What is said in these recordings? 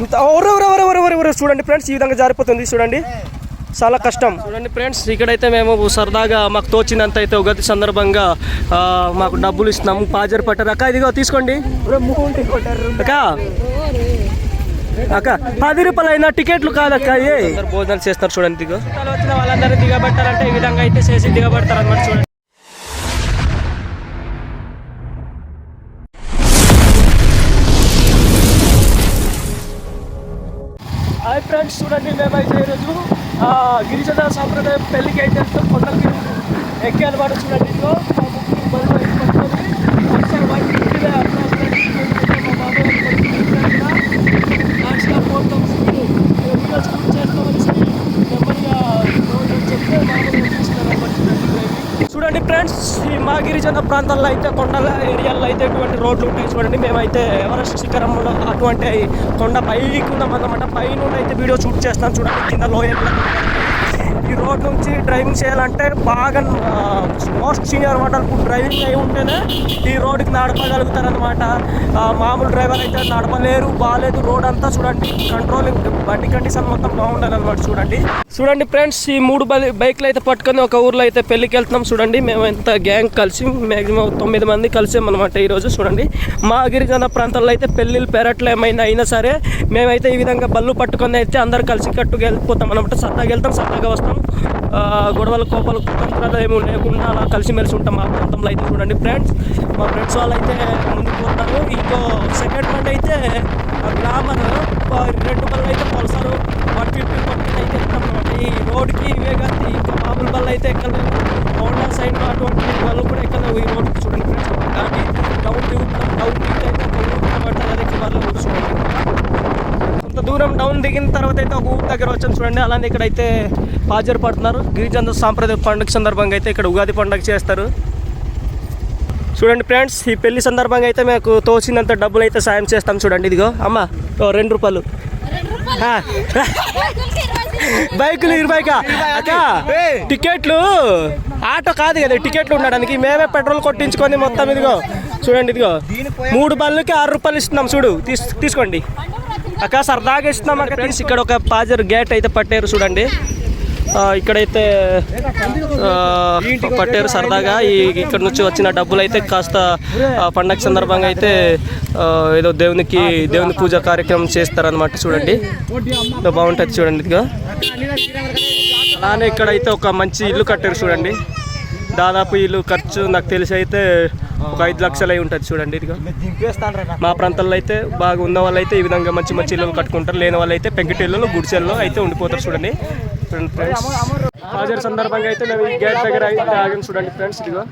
ఇంత చూడండి ఫ్రెండ్స్ ఈ విధంగా జారిపోతుంది చూడండి. చాలా కష్టం. చూడండి ఫ్రెండ్స్ ఇక్కడైతే మేము సరదాగా మాకు తోచినంత అయితే ఉగాది సందర్భంగా ఆ, మాకు డబ్బులు ఇస్తున్నాము. పాజర్ పట్టారు. అక్క ఇదిగో తీసుకోండి. అక్క అక్క పది రూపాయలు అయినా టికెట్లు కాదక్క ఏ? భోజనాలు చేస్తారు చూడండి దిగో వచ్చిన వాళ్ళందరూ దిగబట్టారంటే ఈ విధంగా అయితే చేసి దిగబడతారు అన్నమాట చూడండి. ఫ్రెండ్స్ చూడండి మేమైతే ఈరోజు గిరిజన సాంప్రదాయం పెళ్ళికి అయితే కొండకి ఎక్కే అనమాట చూడండి ఇదిగో మా ముగ్గురు బళ్ళు అయితే పట్టుకొని ఒకసారి వాటి ఇంటిదే అట్లా అట్లా మా బాబాయ్ వాళ్ళు పట్టుకొని నాన్-స్టాప్ పోతాం స్కూల్. ఇక వీడియోస్ కూడా చేస్తామనేసి నెమ్మదిగా రోజు చెప్తే మామూలుగా తీసుకురాబట్టి చూడండి డ్రైవింగ్. చూడండి ఫ్రెండ్స్ ఈ మా గిరిజన ప్రాంతాల్లో అయితే కొండల ఏరియాల్లో అయితే ఇటువంటి రోడ్లు ఉంటాయి చూడండి. మేమైతే ఎవరెస్ట్ శిఖరంలో అటువంటి కొండ పైకి ఉన్నాం అన్నమాట పై నుండి అయితే వీడియో షూట్ చేస్తాం చూడండి. కింద లోయల్లో ఈ రోడ్ నుంచి డ్రైవింగ్ చేయాలంటే బాగా మోస్ట్ సీనియర్ అనమాట డ్రైవింగ్ అయి ఉంటేనే ఈ రోడ్కి నడపగలుగుతారనమాట మామూలు డ్రైవర్ అయితే నడపలేరు బాగాలేదు రోడ్ అంతా చూడండి కంట్రోలింగ్ బండి కండిషన్ మొత్తం బాగుండాలి అనమాట చూడండి. చూడండి ఫ్రెండ్స్ ఈ మూడు బైక్లు అయితే పట్టుకొని ఒక ఊర్లో అయితే పెళ్ళికి వెళ్తున్నాం చూడండి. మేము ఎంత గ్యాంగ్ కలిసి మ్యాక్సిమం తొమ్మిది మంది కలిసామన్నమాట ఈరోజు చూడండి. మా గిరిజన ప్రాంతాల్లో అయితే పెళ్ళిళ్ళు పెరట్లు ఏమైనా అయినా సరే మేమైతే ఈ విధంగా బళ్ళు పట్టుకొని అయితే అందరు కలిసి కట్టుకు వెళ్ళిపోతాం అనమాట సరదాగా వెళ్తాం సరదాగా వస్తాం. గొడవలు కోపాలు కుతంత్రాలు ఏమి లేకుండా అలా కలిసిమెలిసి ఉంటాం మా ప్రాంతంలో అయితే చూడండి ఫ్రెండ్స్ మా ఫ్రెండ్స్ వాళ్ళు అయితే ముందుకు పోతారు. ఇంకో సెకండ్ బండి అయితే గ్రామర్ రెండు బళ్ళు అయితే పల్సర్. వన్ ఫిఫ్టీ పట్టుకుని అయితే అనమాట ఈ రోడ్కి ఇవే కానీ ఇంకా మామూలు బళ్ళు అయితే ఎక్కలేదు హోండా సైడ్ అటువంటి వాళ్ళు కూడా ఎక్కలేవు ఈ రోడ్కి చూడండి ఫ్రెండ్స్ కానీ డౌన్ డౌన్ అయితే ఒక ఊరు అదే వాళ్ళు చూడండి. కొంత దూరం డౌన్ దిగిన తర్వాత అయితే ఒక ఊరు దగ్గర వచ్చాం చూడండి. అలానే ఇక్కడైతే హాజరు పడుతున్నారు. గిరిజన సాంప్రదాయ పండుగ సందర్భంగా అయితే ఇక్కడ ఉగాది పండుగ చేస్తారు. చూడండి ఫ్రెండ్స్ ఈ పెళ్ళి సందర్భంగా అయితే మీకు తోచినంత డబ్బులు అయితే సాయం చేస్తాం చూడండి. ఇదిగో అమ్మ రెండు రూపాయలు. బైకులు ఇరవైకా? అక్క టికెట్లు? ఆటో కాదు కదా టికెట్లు ఉండడానికి. మేమే పెట్రోల్ కొట్టించుకొని మొత్తం ఇదిగో. చూడండి ఇదిగో. మూడు బళ్ళకి ఆరు రూపాయలు ఇస్తున్నాం చూడు. తీస్ తీసుకోండి. అక్క సరదాగా ఇస్తున్నాం అక్క తీసి ఇక్కడ ఒక పాజర్ గేట్ అయితే పట్టారు చూడండి. ఇక్కడైతే పట్టారు సరదాగా. ఈ ఇక్కడ నుంచి వచ్చిన డబ్బులు అయితే కాస్త పండగ సందర్భంగా అయితే ఏదో దేవునికి దేవుని పూజ కార్యక్రమం చేస్తారనమాట చూడండి. బాగుంటుంది చూడండి ఇదిగా. అలానే ఇక్కడైతే ఒక మంచి ఇల్లు కట్టారు చూడండి. దాదాపు ఇల్లు ఖర్చు నాకు తెలిసి అయితే ఒక ఐదు లక్షలు అయి ఉంటుంది చూడండి ఇదిగో. మా ప్రాంతాల్లో అయితే బాగా ఉన్న వాళ్ళు అయితే ఈ విధంగా మంచి మంచి ఇల్లులు కట్టుకుంటారు. లేని వాళ్ళు అయితే పెంకుటిల్లు గుడిసెల్లో అయితే ఉండిపోతారు చూడండి. ఫ్రెండ్స్ హాజరు సందర్భంగా అయితే మేము ఈ గేట్ దగ్గర అయితే ఆగాం చూడండి ఫ్రెండ్స్ ఇదిగో.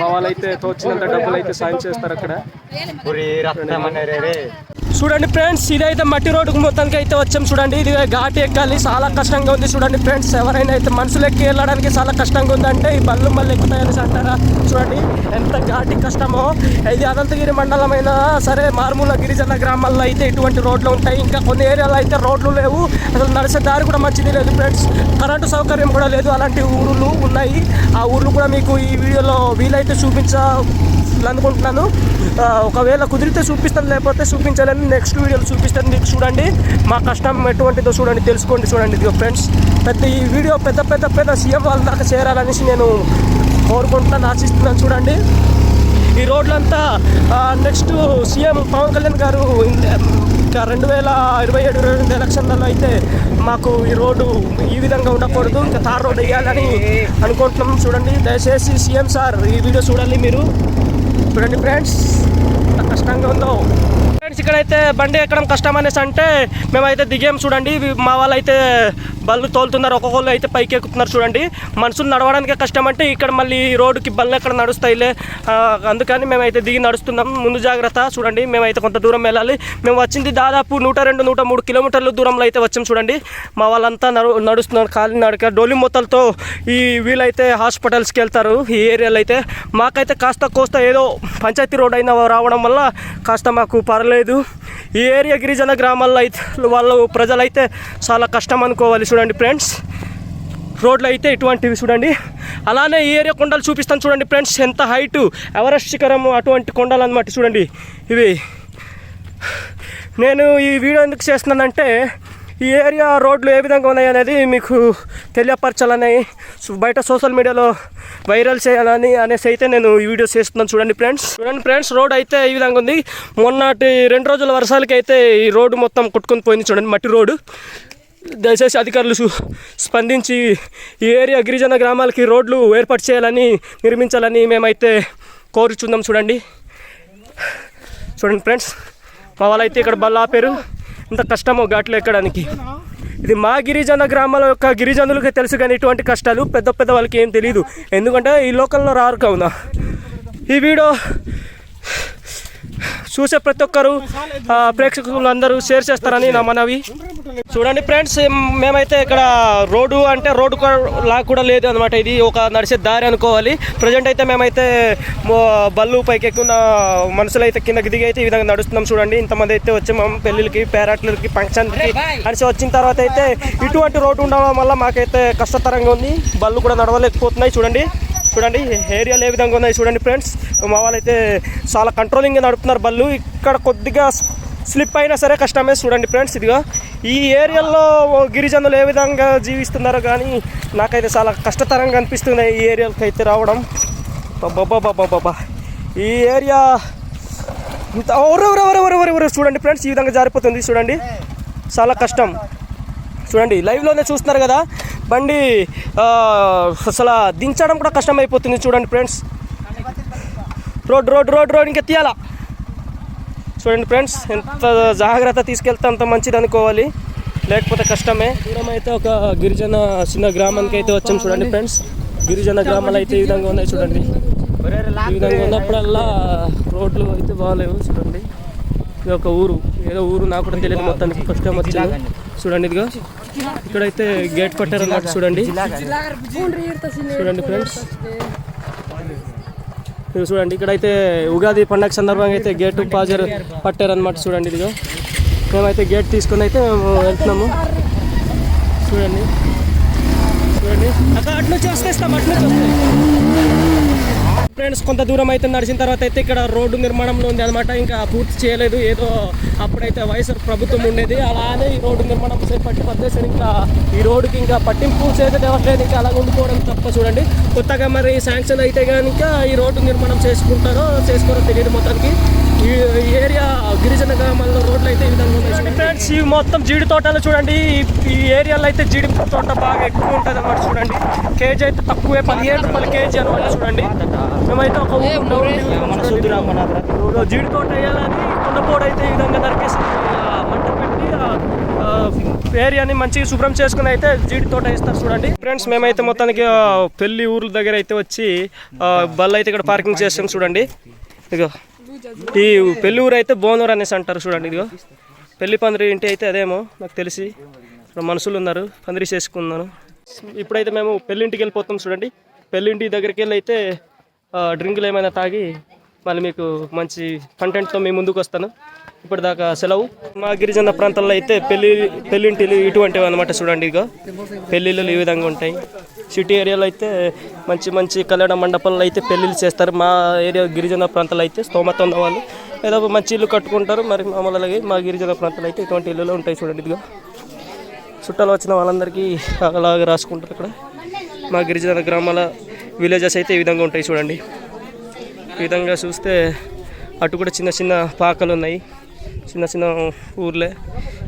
మా వాళ్ళు అయితే తోచినంత డబ్బులు అయితే సాయం చేస్తారు అక్కడ. చూడండి ఫ్రెండ్స్ ఇదైతే మట్టి రోడ్డుకు మొత్తానికి అయితే వచ్చాం చూడండి. ఇది ఘాటి ఎక్కాలి. చాలా కష్టంగా ఉంది చూడండి ఫ్రెండ్స్. ఎవరైనా అయితే మనుషులు ఎక్కి వెళ్ళడానికి చాలా కష్టంగా ఉందంటే ఈ బళ్ళు మళ్ళీ ఎక్కుతాయని అంటారా? చూడండి ఎంత ఘాటి కష్టమో. ఇది అనంతగిరి మండలమైన సరే మారుమూల గిరిజన గ్రామాల్లో అయితే ఇటువంటి రోడ్లు ఉంటాయి. ఇంకా కొన్ని ఏరియాలో అయితే రోడ్లు లేవు. అసలు నడిచే దారి కూడా మంచిది లేదు ఫ్రెండ్స్. కరెంటు సౌకర్యం కూడా లేదు. అలాంటి ఊరులు ఉన్నాయి. ఆ ఊర్లు కూడా మీకు ఈ వీడియోలో వీలైతే చూపించాలనుకుంటున్నాను ఒకవేళ కుదిరితే చూపిస్తాను లేకపోతే చూపించాలని నెక్స్ట్ వీడియోలు చూపిస్తాను. మీకు చూడండి. మా కష్టం ఎటువంటిదో చూడండి. తెలుసుకోండి. చూడండి. ఇదిగో ఫ్రెండ్స్ పెద్ద ఈ వీడియో పెద్ద పెద్ద పెద్ద సీఎం వాళ్ళ దాకా చేరాలనేసి నేను కోరుకుంటున్నాను ఆశిస్తున్నాను. చూడండి. ఈ రోడ్లంతా నెక్స్ట్ సీఎం పవన్ కళ్యాణ్ గారు ఇంకా రెండు వేల ఇరవై ఏడు ఇరవై ఎనిమిది ఎలక్షన్లలో అయితే మాకు ఈ రోడ్డు ఈ విధంగా ఉండకూడదు. ఇంకా తార్ రోడ్ వేయాలని అనుకుంటున్నాం. చూడండి. దయచేసి సీఎం సార్ ఈ వీడియో చూడాలి మీరు. చూడండి ఫ్రెండ్స్ ఎంత కష్టంగా ఉందో. ఫ్రెండ్స్ ఇక్కడైతే బండి ఎక్కడం కష్టం అనేసి అంటే మేమైతే దిగాం చూడండి. మా వాళ్ళు అయితే బళ్ళు తోలుతున్నారు ఒక్కొక్కళ్ళు అయితే పైకి ఎక్కుతున్నారు చూడండి. మనుషులు నడవడానికే కష్టం అంటే ఇక్కడ మళ్ళీ ఈ రోడ్డుకి బళ్ళు ఎక్కడ నడుస్తాయిలే. అందుకని మేమైతే దిగి నడుస్తున్నాం. ముందు జాగ్రత్త చూడండి మేమైతే కొంత దూరం వెళ్ళాలి. మేము వచ్చింది దాదాపు నూట రెండు నూట మూడు కిలోమీటర్ల దూరంలో అయితే వచ్చాం చూడండి. మా వాళ్ళంతా నడు నడుస్తున్నారు కాలి నడక డోలి మొత్తలతో ఈ వీళ్ళైతే హాస్పిటల్స్కి వెళ్తారు. ఈ ఏరియాలో అయితే మాకైతే కాస్త కోస్త ఏదో పంచాయతీ రోడ్ అయినా రావడం వల్ల కాస్త మాకు పర్లేదు. ఈ ఏరియా గిరిజన గ్రామాల్లో అయితే వాళ్ళు ప్రజలైతే చాలా కష్టం అనుకోవాలి చూడండి. ఫ్రెండ్స్. రోడ్లు అయితే ఇటువంటివి చూడండి. అలానే ఈ ఏరియా కొండలు చూపిస్తాను చూడండి ఫ్రెండ్స్. ఎంత హైటు ఎవరెస్ట్ శిఖరం అటువంటి కొండలు అనమాట చూడండి. ఇవి. నేను ఈ వీడియో ఎందుకు చేస్తున్నానంటే ఈ ఏరియా రోడ్లు ఏ విధంగా ఉన్నాయి అనేది మీకు తెలియపరచాలని బయట సోషల్ మీడియాలో వైరల్ చేయాలని అనేసి అయితే నేను ఈ వీడియో చేస్తున్నాను చూడండి ఫ్రెండ్స్. చూడండి ఫ్రెండ్స్ రోడ్ అయితే ఈ విధంగా ఉంది. మొన్నటి రెండు రోజుల వర్షాలకి అయితే ఈ రోడ్డు మొత్తం కొట్టుకుని పోయింది చూడండి మట్టి రోడ్డు. దయచేసి అధికారులు స్పందించి ఈ ఏరియా గిరిజన గ్రామాలకి రోడ్లు ఏర్పాటు చేయాలని నిర్మించాలని మేమైతే కోరుచుందాం చూడండి. చూడండి ఫ్రెండ్స్ మా వాళ్ళైతే ఇక్కడ బల్ల ఆపారు. ఇంత కష్టమో ఘాట్లు ఎక్కడానికి. ఇది మా గిరిజన గ్రామాల యొక్క గిరిజనులకి తెలుసు కానీ ఇటువంటి కష్టాలు పెద్ద పెద్ద వాళ్ళకి ఏం తెలియదు ఎందుకంటే ఈ లోకల్లో రారు కావున. ఈ వీడియో చూసే ప్రతి ఒక్కరు ప్రేక్షకులు అందరూ షేర్ చేస్తారని నా మనవి. చూడండి ఫ్రెండ్స్ మేమైతే ఇక్కడ రోడ్డు అంటే రోడ్డు కూడా- లా కూడా లేదు అనమాట ఇది. ఒక నడిచే దారి అనుకోవాలి. ప్రజెంట్ అయితే మేమైతే మో- బళ్ళు పైకి ఎక్కున్న మనుషులు అయితే కిందకి దిగి అయితే ఈ విధంగా నడుస్తున్నాం చూడండి. ఇంతమంది అయితే వచ్చి మేము పెళ్ళిళ్ళకి పేరాట్లకి ఫంక్షన్కి కలిసి వచ్చిన తర్వాత అయితే ఇటువంటి రోడ్డు ఉండడం వల్ల మాకైతే కష్టతరంగా ఉంది. బళ్ళు కూడా నడవలేకపోతున్నాయి చూడండి. చూడండి ఏరియాలు ఏ విధంగా ఉన్నాయి చూడండి ఫ్రెండ్స్ మా వాళ్ళైతే చాలా కంట్రోలింగ్గా నడుపుతున్నారు బళ్ళు. ఇక్కడ కొద్దిగా స్లిప్ అయినా సరే కష్టమే చూడండి ఫ్రెండ్స్ ఇదిగో ఈ ఏరియాలో గిరిజనులు ఏ విధంగా జీవిస్తున్నారో కానీ నాకైతే చాలా కష్టతరంగా అనిపిస్తున్నాయి ఈ ఏరియాలకు అయితే రావడం. బాబా ఈ ఏరియా ఇంత ఎవరెవరెవరెవరెవరు చూడండి ఫ్రెండ్స్ ఈ విధంగా జారిపోతుంది చూడండి. చాలా కష్టం. చూడండి లైవ్లోనే చూస్తున్నారు కదా. బండి అసలు దించడం కూడా కష్టం అయిపోతుంది చూడండి friends. Road road road road ఇంకా తీయాలా? చూడండి ఫ్రెండ్స్ ఎంత జాగ్రత్త తీసుకెళ్తే అంత మంచిది అనుకోవాలి. లేకపోతే కష్టమే. దూరం అయితే ఒక గిరిజన చిన్న గ్రామానికి అయితే వచ్చాం చూడండి ఫ్రెండ్స్. గిరిజన గ్రామాలు అయితే ఈ విధంగా ఉన్నాయి చూడండి. ఈ విధంగా ఉన్నప్పుడల్లా రోడ్లు అయితే బాగాలేవు చూడండి. ఇది ఒక ఊరు. ఏదో ఊరు నాకు కూడా తెలియదు మొత్తానికి. ఫస్ట్ టైం వచ్చింది. చూడండి ఇదిగో. ఇక్కడైతే గేట్ కొట్టారన్నమాట చూడండి. చూడండి ఫ్రెండ్స్. ఇది చూడండి ఇక్కడైతే ఉగాది పండగ సందర్భంగా అయితే గేట్ పాజర్ పట్టారనమాట చూడండి ఇదిగో. మేమైతే గేట్ తీసుకొని అయితే మేము వెళ్తున్నాము. చూడండి. చూడండి. అక్కడ అటు వస్తేస్తాం ఫ్రెండ్స్ కొంత దూరం అయితే నడిచిన తర్వాత అయితే ఇక్కడ రోడ్డు నిర్మాణంలో ఉంది అనమాట ఇంకా పూర్తి చేయలేదు. ఏదో అప్పుడైతే వైఎస్ఆర్ ప్రభుత్వం ఉండేది. అలానే ఈ రోడ్డు నిర్మాణం చేపట్టి పద్ధతి ఇంకా ఈ రోడ్డుకి ఇంకా పట్టింపు చేసేది ఎవరిలేదు ఇంకా అలా ఉండిపోవడం తప్ప చూడండి. కొత్తగా మరి శాంక్షన్ అయితే కనుక ఈ రోడ్డు నిర్మాణం చేసుకుంటారో చేసుకోరో తెలియదు మొత్తానికి. ఈ ఈ ఏరియా గిరిజన గ్రామాల్లో రోడ్లు అయితే ఈ విధంగా ఉన్నాయి. ఫ్రెండ్స్ ఇవి మొత్తం జీడి తోటలు చూడండి. ఈ- ఈ ఏరియాలో అయితే జీడి తోట బాగా ఎక్కువ ఉంటుంది అనమాట చూడండి. కేజీ అయితే తక్కువే పదిహేడు రూపాయలు కేజీ అనమాట చూడంండి. మేమైతే ఒక. జీడి తోట వేయాలని కొండపోడు అయితే ఈ విధంగా నరికేసి మంట పెట్టి ఏరియాని మంచిగా శుభ్రం చేసుకుని అయితే జీడి తోట వేస్తారు చూడండి. ఫ్రెండ్స్ మేమైతే మొత్తానికి పెళ్ళి ఊర్ల దగ్గర అయితే వచ్చి బళ్ళు అయితే ఇక్కడ పార్కింగ్ చేస్తాం చూడండి. ఇదిగో. ఈ పెళ్ళి ఊరు అయితే బోనూరు అనేసి అంటారు చూడండి ఇదిగో. పెళ్ళి పందిరి ఇంటి అయితే అదేమో నాకు తెలిసి. ఇక్కడ మనుషులు ఉన్నారు పందిరి చేసుకున్నాను ఇప్పుడైతే మేము పెళ్ళింటికి వెళ్ళిపోతాం చూడండి. పెళ్ళింటి దగ్గరికి వెళ్ళి అయితే డ్రింకులు ఏమైనా తాగి మళ్ళీ మీకు మంచి కంటెంట్తో మీ ముందుకు వస్తాను. ఇప్పటిదాకా సెలవు. మా గిరిజన ప్రాంతాల్లో అయితే పెళ్ళి పెళ్ళింటిలు ఇటువంటివి అనమాట చూడండి ఇదిగో. పెళ్ళిళ్ళు ఈ విధంగా ఉంటాయి. సిటీ ఏరియాలో అయితే మంచి మంచి కళ్యాణ మండపాల్లో అయితే పెళ్ళిళ్ళు చేస్తారు. మా ఏరియా గిరిజన ప్రాంతాలు అయితే స్తోమత ఉన్న వాళ్ళు. ఏదో మంచి ఇల్లు కట్టుకుంటారు. మరి మామూలుగా మా గిరిజన ప్రాంతాలు అయితే ఇటువంటి ఇల్లులో ఉంటాయి చూడండి ఇదిగా. చుట్టాలు వచ్చిన వాళ్ళందరికీ అలాగే రాసుకుంటారు ఇక్కడ మా గిరిజన గ్రామాల విలేజెస్ అయితే ఈ విధంగా ఉంటాయి చూడండి. ఈ విధంగా చూస్తే అటు కూడా చిన్న చిన్న పాకలు ఉన్నాయి. చిన్న చిన్న ఊర్లే.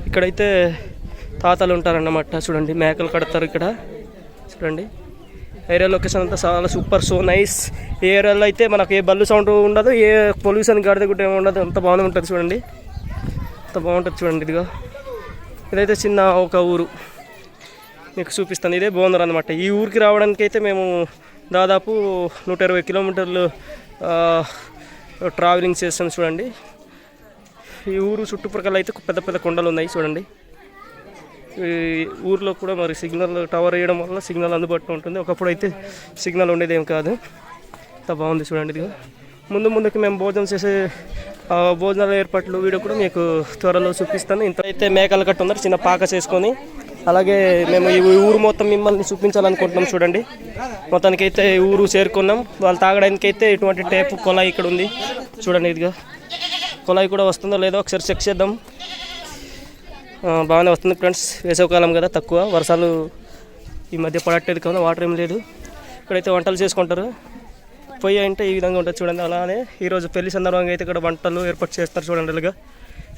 ఇక్కడైతే తాతలు ఉంటారన్నమాట చూడండి. మేకలు కడతారు ఇక్కడ. చూడండి. ఏరియా లొకేషన్ అంతా చాలా సూపర్ సో నైస్ ఏ ఏరియాలో అయితే మనకు ఏ బల్లు సౌండ్ ఉండదు ఏ పొల్యూషన్ గాడిద కూడా ఏమి ఉండదు అంత బాగానే ఉంటుంది చూడండి. అంత బాగుంటుంది చూడండి ఇదిగో. ఇదైతే చిన్న ఒక ఊరు. మీకు చూపిస్తాను ఇదే బోనర్ అనమాట ఈ ఊరికి రావడానికి అయితే మేము దాదాపు నూట ఇరవై కిలోమీటర్లు ట్రావెలింగ్ చేస్తాం చూడండి. ఈ ఊరు చుట్టుప్రక్కల అయితే పెద్ద పెద్ద కొండలు ఉన్నాయి చూడండి. ఊర్లో కూడా మరి సిగ్నల్ టవర్ వేయడం వల్ల సిగ్నల్ అందుబాటులో ఉంటుంది. ఒకప్పుడు అయితే సిగ్నల్ ఉండేది ఏం కాదు. అంత బాగుంది చూడండి ఇదిగో ముందు ముందుకు మేము భోజనం చేసే భోజనాల ఏర్పాట్లు వీడియో కూడా మీకు త్వరలో చూపిస్తాను. ఇంత అయితే మేకలు కట్టు ఉన్నారు చిన్న పాక చేసుకొని. అలాగే మేము ఈ ఊరు మొత్తం మిమ్మల్ని చూపించాలనుకుంటున్నాం చూడండి. మొత్తానికి అయితే ఊరు చేరుకున్నాం. వాళ్ళు తాగడానికి అయితే ఇటువంటి టేపు కొలాయి ఇక్కడ ఉంది. చూడండి ఇదిగో. కొలాయి కూడా వస్తుందో లేదో ఒకసారి చెక్ చేద్దాం. బాగానే వస్తుంది ఫ్రెండ్స్. వేసవకాలం కదా తక్కువ. వర్షాలు ఈ మధ్య పడట్లేదు కదా వాటర్ ఏం లేదు. ఇక్కడైతే వంటలు చేసుకుంటారు. పొయ్యి అంటే ఈ విధంగా ఉంటుంది చూడండి అలానే ఈరోజు పెళ్ళి సందర్భంగా అయితే ఇక్కడ వంటలు ఏర్పాటు చేస్తారు చూడండి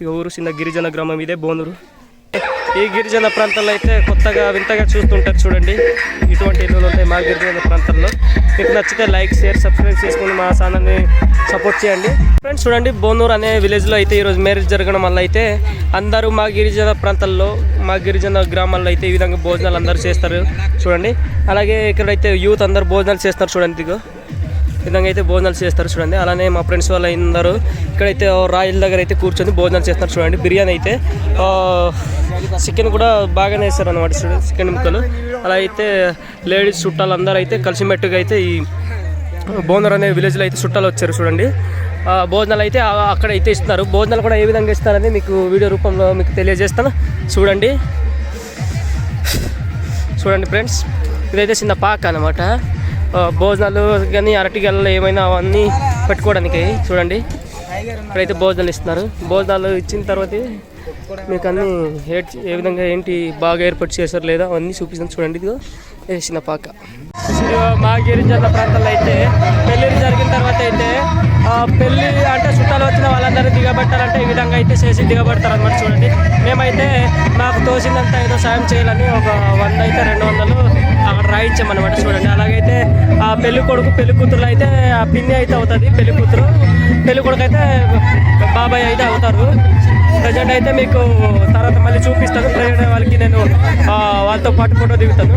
ఇక ఊరు చిన్న గిరిజన గ్రామం ఇదే బోనూరు. ఈ గిరిజన ప్రాంతాల్లో అయితే కొత్తగా వింతగా చూస్తుంటారు చూడండి. ఇటువంటి ఇల్లులు ఉంటాయి మా గిరిజన ప్రాంతాల్లో మీకు నచ్చితే లైక్ షేర్ సబ్స్క్రైబ్ చేసుకుని మా ఛానల్ని సపోర్ట్ చేయండి. ఫ్రెండ్స్ చూడండి బోనూరు అనే విలేజ్లో అయితే ఈరోజు మ్యారేజ్ జరగడం వల్ల అయితే అందరూ మా గిరిజన ప్రాంతాల్లో మా గిరిజన గ్రామాల్లో అయితే ఈ విధంగా భోజనాలు అందరూ చేస్తారు చూడండి. అలాగే ఇక్కడైతే యూత్ అందరూ భోజనాలు చేస్తారు చూడండి ఇదిగో. విధంగా అయితే భోజనాలు చేస్తారు చూడండి. అలానే మా ఫ్రెండ్స్ వాళ్ళు అందరూ ఇక్కడైతే రాయల దగ్గర అయితే కూర్చొని భోజనాలు చేస్తారు చూడండి. బిర్యానీ అయితే చికెన్ కూడా బాగానే వేస్తారు అనమాట చికెన్ ముక్కలు. అలా అయితే లేడీస్ చుట్టాలు అందరూ అయితే కలిసిమెట్టుగా అయితే ఈ బోందర్ అనే విలేజ్లో అయితే చుట్టాలు వచ్చారు చూడండి. భోజనాలు అయితే అక్కడ అయితే ఇస్తున్నారు. భోజనాలు కూడా ఏ విధంగా ఇస్తారని మీకు వీడియో రూపంలో మీకు తెలియజేస్తాను. చూడండి. చూడండి ఫ్రెండ్స్ ఇదైతే చిన్న పాక అనమాట భోజనాలు కానీ అరటిగల్లు ఏమైనా అవన్నీ పెట్టుకోవడానికి. చూడండి. ఇక్కడైతే భోజనాలు ఇస్తున్నారు. భోజనాలు ఇచ్చిన తర్వాత మీకు అన్ని ఏ- విధంగా ఏంటి బాగా ఏర్పాటు చేశారు లేదా అవన్నీ చూపిస్తాను చూడండి ఇదిగో వేసిన పాక. మా గిరిజన ప్రాంతాల్లో అయితే పెళ్ళిళ్ళు జరిగిన తర్వాత అయితే ఆ, పెళ్ళి అంటే చుట్టాలు వచ్చిన వాళ్ళందరూ దిగబెట్టాలంటే ఈ విధంగా అయితే చేసి దిగబడతారు అనమాట చూడండి. మేమైతే మాకు తోసిందంతా ఏదో సాయం చేయాలని ఒక వంద అయితే రెండు వందలు అక్కడ రాయించామన్నమాట చూడండి. అలాగైతే ఆ పెళ్ళి కొడుకు పెళ్ళి కూతురు అయితే ఆ పిన్ని అయితే అవుతుంది పెళ్ళి కూతురు. పెళ్ళి కొడుకు అయితే బాబాయ్ అయితే అవుతారు. ప్రజెంట్ అయితే మీకు తర్వాత మళ్ళీ చూపిస్తాను. ప్రజెంట్ వాళ్ళకి నేను వాళ్ళతో పాటు ఫోటో దిగుతాను.